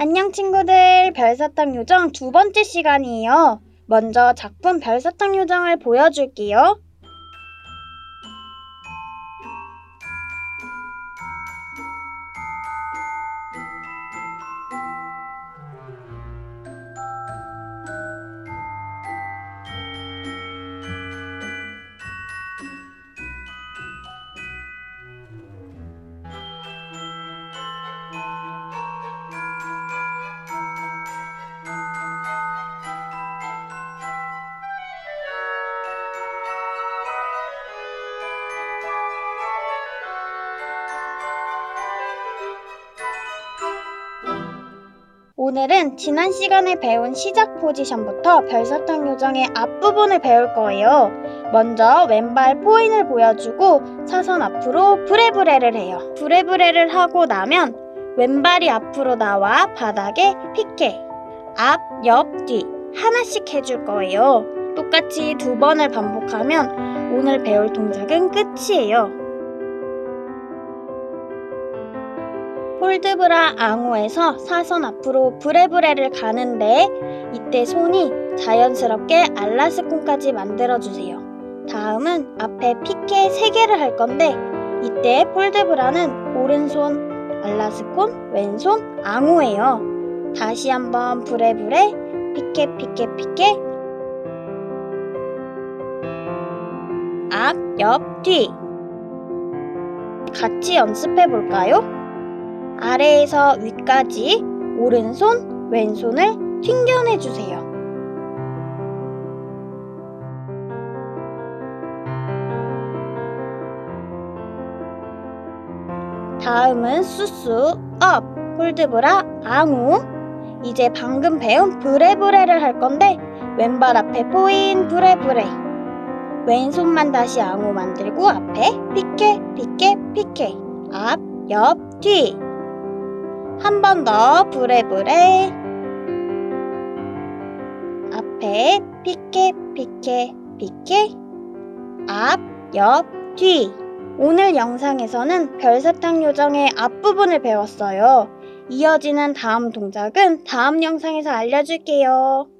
안녕 친구들, 별사탕 요정 두 번째 시간이에요. 먼저 작품 별사탕 요정을 보여줄게요. 오늘은 지난 시간에 배운 시작 포지션부터 별사탕 요정의 앞부분을 배울 거예요. 먼저 왼발 포인을 보여주고 사선 앞으로 브레브레를 해요. 브레브레를 하고 나면 왼발이 앞으로 나와 바닥에 피케 앞, 옆, 뒤 하나씩 해줄 거예요. 똑같이 두 번을 반복하면 오늘 배울 동작은 끝이에요. 폴드브라 앙호에서 사선 앞으로 브레브레를 가는데 이때 손이 자연스럽게 알라스콘까지 만들어주세요. 다음은 앞에 피케 3개를 할 건데 이때 폴드브라는 오른손 알라스콘, 왼손 앙호예요. 다시 한번 브레브레 피케 피케 피케 앞, 옆, 뒤 같이 연습해 볼까요? 아래에서 위까지 오른손, 왼손을 튕겨내 주세요. 다음은 수수, 업, 홀드브라, 앙우. 이제 방금 배운 브레브레를 할 건데 왼발 앞에 포인 브레브레. 왼손만 다시 앙우 만들고 앞에 피케, 피케, 피케. 앞, 옆, 뒤. 한 번더 브레브레 앞에 피케 피케 피케 앞, 옆, 뒤 오늘 영상에서는 별사탕 요정의 앞부분을 배웠어요. 이어지는 다음 동작은 다음 영상에서 알려줄게요.